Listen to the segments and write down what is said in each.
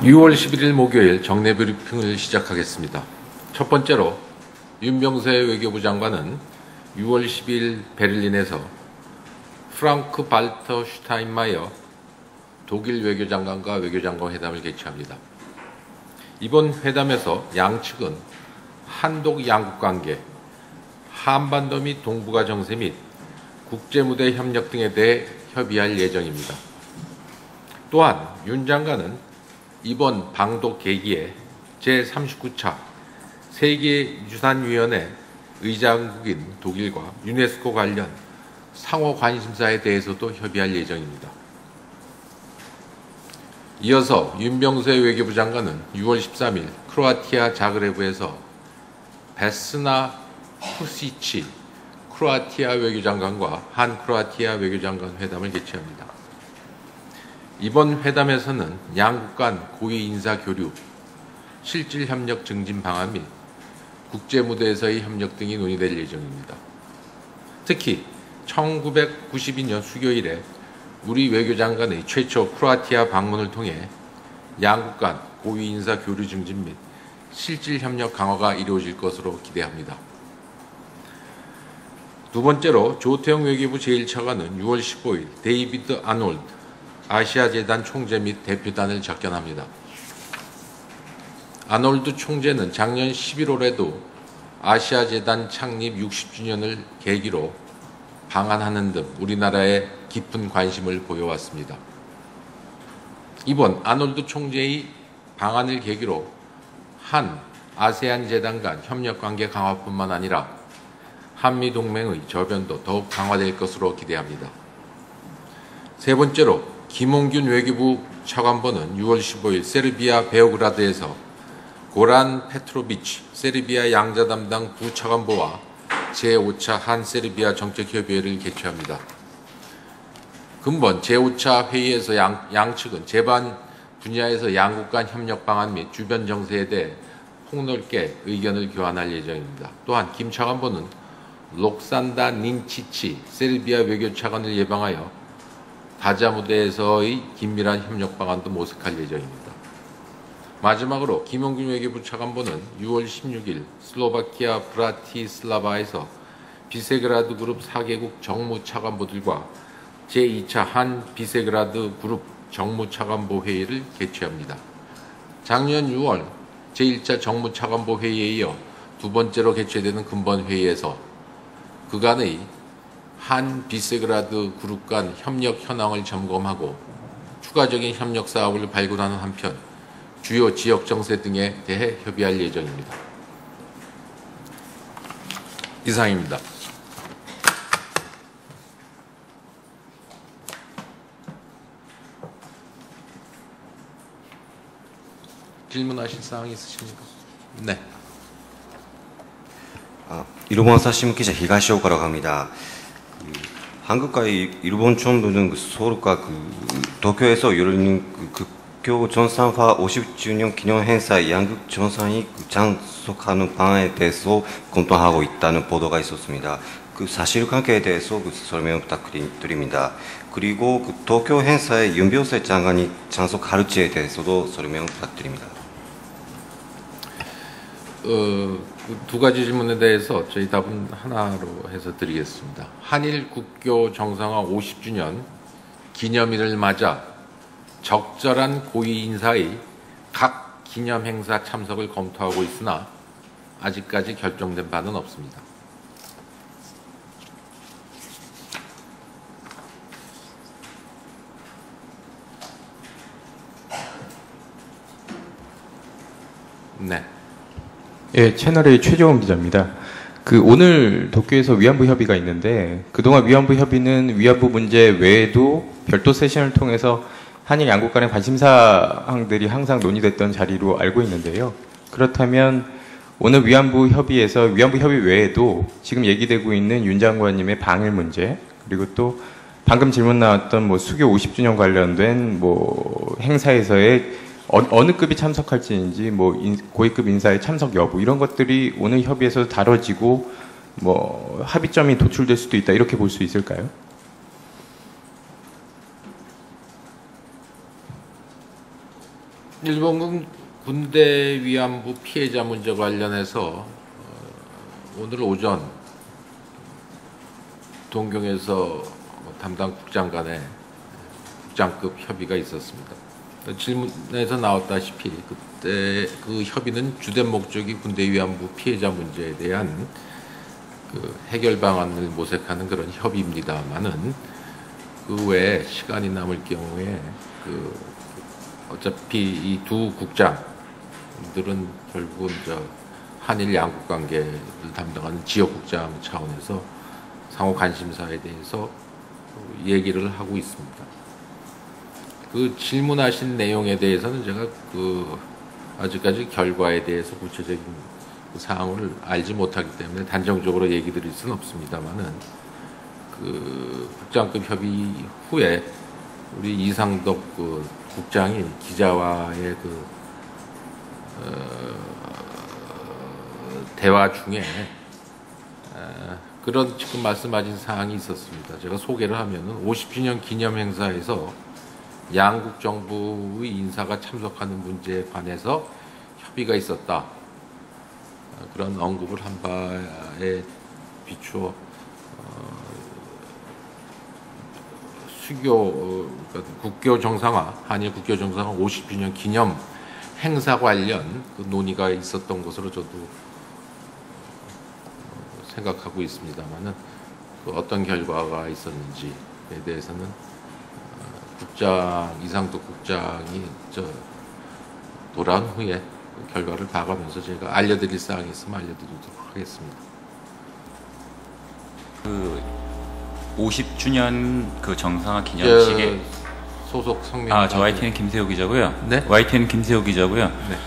6월 11일 목요일 정례 브리핑을 시작하겠습니다. 첫 번째로 윤병세 외교부 장관은 6월 10일 베를린에서 프랑크 발터 슈타인마이어 독일 외교장관과 외교장관 회담을 개최합니다. 이번 회담에서 양측은 한독 양국 관계, 한반도 및 동북아 정세 및 국제무대 협력 등에 대해 협의할 예정입니다. 또한 윤 장관은 이번 방독 계기에 제39차 세계유산위원회 의장국인 독일과 유네스코 관련 상호 관심사에 대해서도 협의할 예정입니다. 이어서 윤병세 외교부 장관은 6월 13일 크로아티아 자그레브에서 베스나 후시치 크로아티아 외교장관과 한 크로아티아 외교장관 회담을 개최합니다. 이번 회담에서는 양국 간 고위 인사 교류, 실질 협력 증진 방안 및 국제 무대에서의 협력 등이 논의될 예정입니다. 특히 1992년 수교일에 우리 외교장관의 최초 크로아티아 방문을 통해 양국 간 고위 인사 교류 증진 및 실질 협력 강화가 이루어질 것으로 기대합니다. 두 번째로 조태영 외교부 제1차관은 6월 15일 데이비드 아놀드 아시아 재단 총재 및 대표단을 접견합니다. 아놀드 총재는 작년 11월에도 아시아 재단 창립 60주년을 계기로 방한하는 등 우리나라에 깊은 관심을 보여왔습니다. 이번 아놀드 총재의 방한을 계기로 한 아세안 재단 간 협력 관계 강화뿐만 아니라 한미 동맹의 저변도 더욱 강화될 것으로 기대합니다. 세 번째로 김홍균 외교부 차관보는 6월 15일 세르비아 베오그라드에서 고란 페트로비치 세르비아 양자 담당 부차관보와 제5차 한 세르비아 정책협의회를 개최합니다. 근본 제5차 회의에서 양, 양측은 제반 분야에서 양국 간 협력 방안 및 주변 정세에 대해 폭넓게 의견을 교환할 예정입니다. 또한 김 차관보는 록산다 닌치치 세르비아 외교차관을 예방하여 다자 무대에서의 긴밀한 협력 방안도 모색할 예정입니다. 마지막으로 김용균 외교부 차관보는 6월 16일 슬로바키아 브라티슬라바에서 비세그라드 그룹 4개국 정무 차관보들과 제2차 한 비세그라드 그룹 정무 차관보 회의를 개최합니다. 작년 6월 제1차 정무 차관보 회의에 이어 두 번째로 개최되는 근본 회의에서 그간의 한 비세그라드 그룹 간 협력 현황을 점검하고 추가적인 협력 사업을 발굴하는 한편 주요 지역 정세 등에 대해 협의할 예정입니다. 이상입니다. 질문하실 사항 있으십니까? 네. 아, 일본 사심 기자 히가시오카라 갑니다. 한국과 일본 정부는 그 서울과 그 도쿄에서 열린 그 국교 전산화 50주년 기념 행사 양국 전산이 장속하는 방안에 대해서 검토하고 있다는 보도가 있었습니다. 그 사실관계에 대해서 그 설명 부탁드립니다. 그리고 그 도쿄 행사에 윤병세 장관이 장속할지에 대해서도 설명 부탁드립니다. 어, 두 가지 질문에 대해서 저희 답은 하나로 해서 드리겠습니다. 한일 국교 정상화 50주년 기념일을 맞아 적절한 고위 인사의 각 기념 행사 참석을 검토하고 있으나 아직까지 결정된 바는 없습니다. 네. 예, 채널의 최재원 기자입니다. 그 오늘 도쿄에서 위안부 협의가 있는데 그동안 위안부 협의는 위안부 문제 외에도 별도 세션을 통해서 한일 양국 간의 관심사항들이 항상 논의됐던 자리로 알고 있는데요. 그렇다면 오늘 위안부 협의에서 위안부 협의 외에도 지금 얘기되고 있는 윤 장관님의 방일 문제 그리고 또 방금 질문 나왔던 뭐 수교 50주년 관련된 뭐 행사에서의 어, 느 급이 참석할지인지 뭐 인, 고위급 인사의 참석 여부 이런 것들이 오늘 협의에서 다뤄지고 뭐 합의점이 도출될 수도 있다 이렇게 볼 수 있을까요? 일본군 군대 위안부 피해자 문제 관련해서 어, 오늘 오전 동경에서 담당 국장 간의 국장급 협의가 있었습니다. 질문에서 나왔다시피 그때 그 협의는 주된 목적이 군대 위안부 피해자 문제에 대한 그 해결 방안을 모색하는 그런 협의입니다만은 그 외에 시간이 남을 경우에 그 어차피 이 두 국장들은 결국은 저 한일 양국 관계를 담당하는 지역 국장 차원에서 상호 관심사에 대해서 얘기를 하고 있습니다. 그 질문하신 내용에 대해서는 제가 그 아직까지 결과에 대해서 구체적인 그 사항을 알지 못하기 때문에 단정적으로 얘기 드릴 수는 없습니다만은 그 국장급 협의 후에 우리 이상덕 그 국장이 기자와의 그 어, 대화 중에 어, 그런 지금 말씀하신 사항이 있었습니다. 제가 소개를 하면은 50주년 기념 행사에서 양국 정부의 인사가 참석하는 문제에 관해서 협의가 있었다. 어, 그런 언급을 한 바에 비추어 어, 수교 어, 그러니까 국교 정상화 한일 국교 정상화 50주년 기념 행사 관련 그 논의가 있었던 것으로 저도 어, 생각하고 있습니다만은 그 어떤 결과가 있었는지에 대해서는 어, 국장 이상도 국장이 저 돌아온 후에 그 결과를 봐가면서 제가 알려드릴 사항이 있으면 알려드리도록 하겠습니다. 그 50주년 그 정상화 기념식에 저 소속 성명 아, 저 YTN 김세호 기자고요. 네? YTN 김세호 기자고요. 네.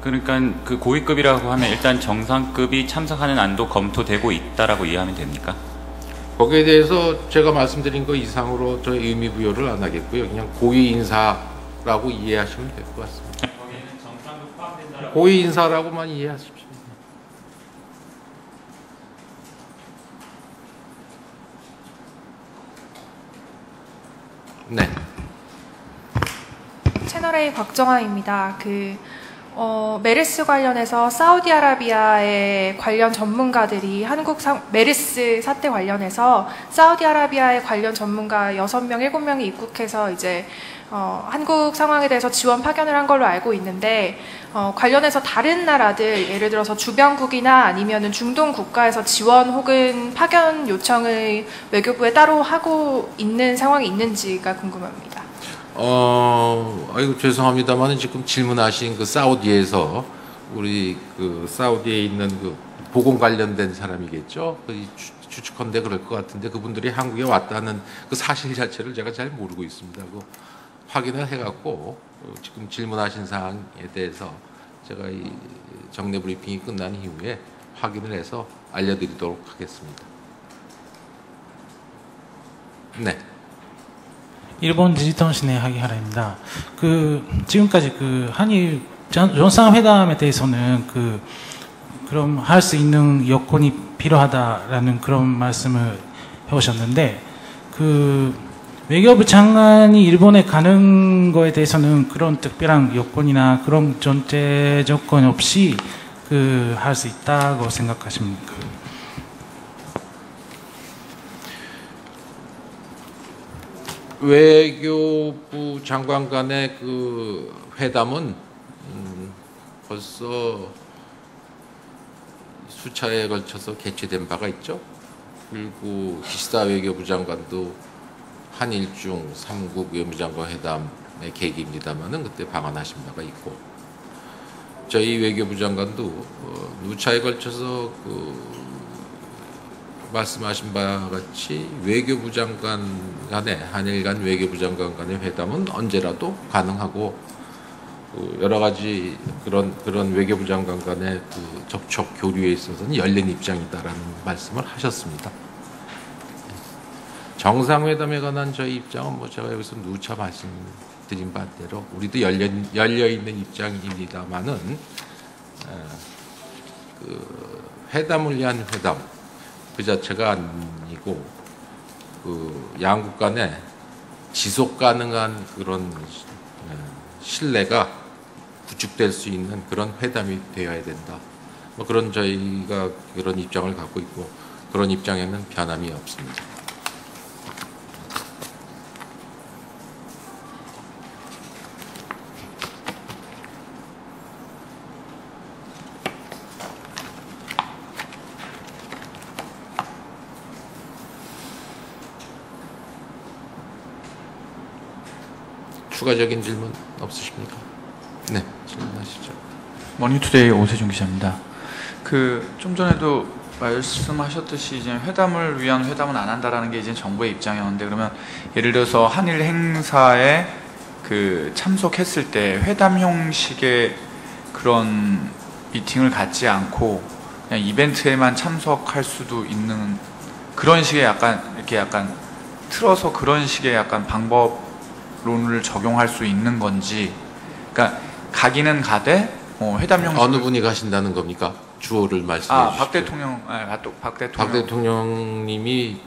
그러니까 그 고위급이라고 하면 일단 정상급이 참석하는 안도 검토되고 있다라고 이해하면 됩니까? 거기에 대해서 제가 말씀드린 거 이상으로 저 의미 부여를 안 하겠고요. 그냥 고위 인사라고 이해하시면 될 것 같습니다. 고위 인사라고만 이해하십시오. 네. 채널A 곽정아입니다. 그 어, 메르스 관련해서 사우디아라비아의 관련 전문가들이 한국 상, 메르스 사태 관련해서 사우디아라비아의 관련 전문가 6명, 7명이 입국해서 이제 어, 한국 상황에 대해서 지원 파견을 한 걸로 알고 있는데 어, 관련해서 다른 나라들 예를 들어서 주변국이나 아니면은 중동 국가에서 지원 혹은 파견 요청을 외교부에 따로 하고 있는 상황이 있는지가 궁금합니다. 어, 아이고 죄송합니다만 지금 질문하신 그 사우디에서 우리 그 사우디에 있는 그 보건 관련된 사람이겠죠. 그 추- 추측컨대 그럴 것 같은데 그분들이 한국에 왔다는 그 사실 자체를 제가 잘 모르고 있습니다. 그 확인을 해갖고 어, 지금 질문하신 사항에 대해서 제가 이 정례 브리핑이 끝난 이후에 확인을 해서 알려드리도록 하겠습니다. 네. 일본 디지털 신의 하기하라입니다. 그 지금까지 그 한일 전- 정상 회담에 대해서는 그 그럼 할 수 있는 여건이 필요하다라는 그런 말씀을 해오셨는데 그 외교부 장관이 일본에 가는 거에 대해서는 그런 특별한 여건이나 그런 전제 조건 없이 그 할 수 있다고 생각하십니까? 외교부 장관 간의 그 회담은 음, 벌써 수차에 걸쳐서 개최된 바가 있죠. 그리고 기시다 외교부 장관도 한일중 삼국 외무장관 회담의 계기입니다만은 그때 방한하신 바가 있고 저희 외교부 장관도 어, 누차에 걸쳐서 그 말씀하신 바와 같이 외교부 장관 간의 한일 간 외교부 장관 간의 회담은 언제라도 가능하고 그 여러 가지 그런 그런 외교부 장관 간의 그 접촉 교류에 있어서는 열린 입장이다라는 말씀을 하셨습니다. 정상회담에 관한 저희 입장은 뭐 제가 여기서 누차 말씀드린 바대로 우리도 열려 열려 있는 입장입니다만은 어, 그 회담을 위한 회담 그 자체가 아니고 그 양국 간의 지속 가능한 그런 어, 신뢰가 구축될 수 있는 그런 회담이 되어야 된다. 뭐 그런 저희가 그런 입장을 갖고 있고 그런 입장에는 변함이 없습니다. 추가적인 질문 없으십니까? 네, 질문하시죠. 머니투데이 오세준 기자입니다. 그 좀 전에도 말씀하셨듯이 이제 회담을 위한 회담은 안 한다라는 게 이제 정부의 입장이었는데 그러면 예를 들어서 한일 행사에 그 참석했을 때 회담 형식의 그런 미팅을 갖지 않고 그냥 이벤트에만 참석할 수도 있는 그런 식의 약간 이렇게 약간 틀어서 그런 식의 약간 방법 론을 적용할 수 있는 건지 그러니까 가기는 가되 뭐 회담 형식 어느 분이 가신다는 겁니까? 주어를 말씀해 아, 주시죠. 박 대통령, 아, 박, 박박 대통령 대통령님이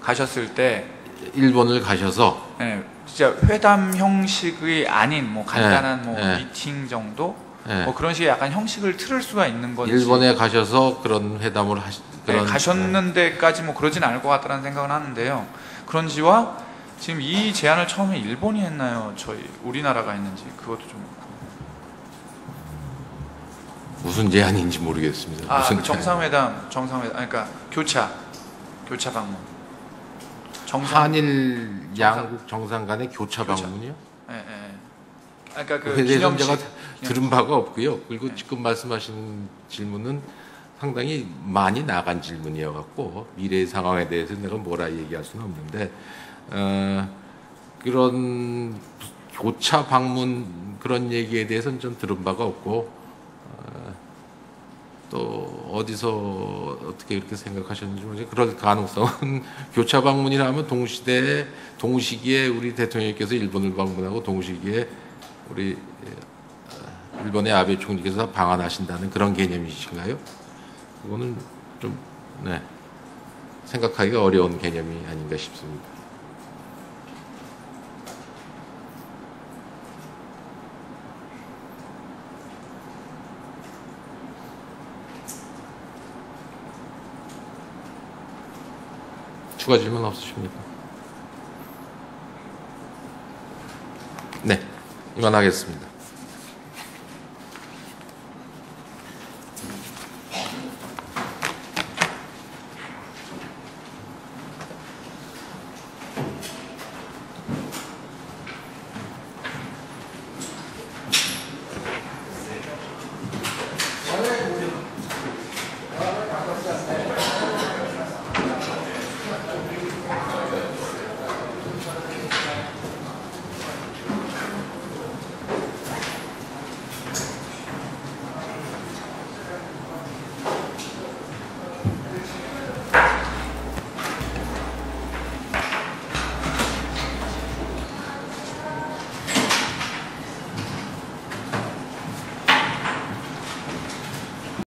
가셨을 때, 일본을 가셔서 예, 진짜 회담 형식의 아닌 뭐 간단한 네, 뭐 네. 미팅 정도, 예, 뭐 그런 식의 약간 형식을 틀을 수가 있는 건지. 일본에 가셔서 그런 회담을 하시 네, 그런 가셨는데까지 뭐 그러진 않을 것 같다는 생각은 하는데요. 그런지와 지금 이 제안을 처음에 일본이 했나요? 저희 우리나라가 했는지 그것도 좀. 무슨 제안인지 모르겠습니다. 아, 무슨 그 정상회담, 정상회담, 아니, 그러니까 교차, 교차 방문. 정상. 한일 양국 정상 간의 교차 교차. 방문이요? 예, 예. 아, 그러니까 그 기념식. 제가 들은 바가 없고요. 그리고 네. 지금 말씀하신 질문은 상당히 많이 나간 질문이어 갖고 미래의 상황에 대해서 내가 뭐라 얘기할 수는 없는데 어, 그런 교차 방문 그런 얘기에 대해서는 좀 들은 바가 없고 어, 또 어디서 어떻게 이렇게 생각하셨는지 모르겠는데 그럴 가능성은 교차 방문이라면 동시대에 동시기에 우리 대통령께서 일본을 방문하고 동시기에 우리 어, 일본의 아베 총리께서 방한하신다는 그런 개념이신가요? 그거는 좀 네, 생각하기가 어려운 개념이 아닌가 싶습니다. 추가 질문 없으십니까? 네, 이만하겠습니다.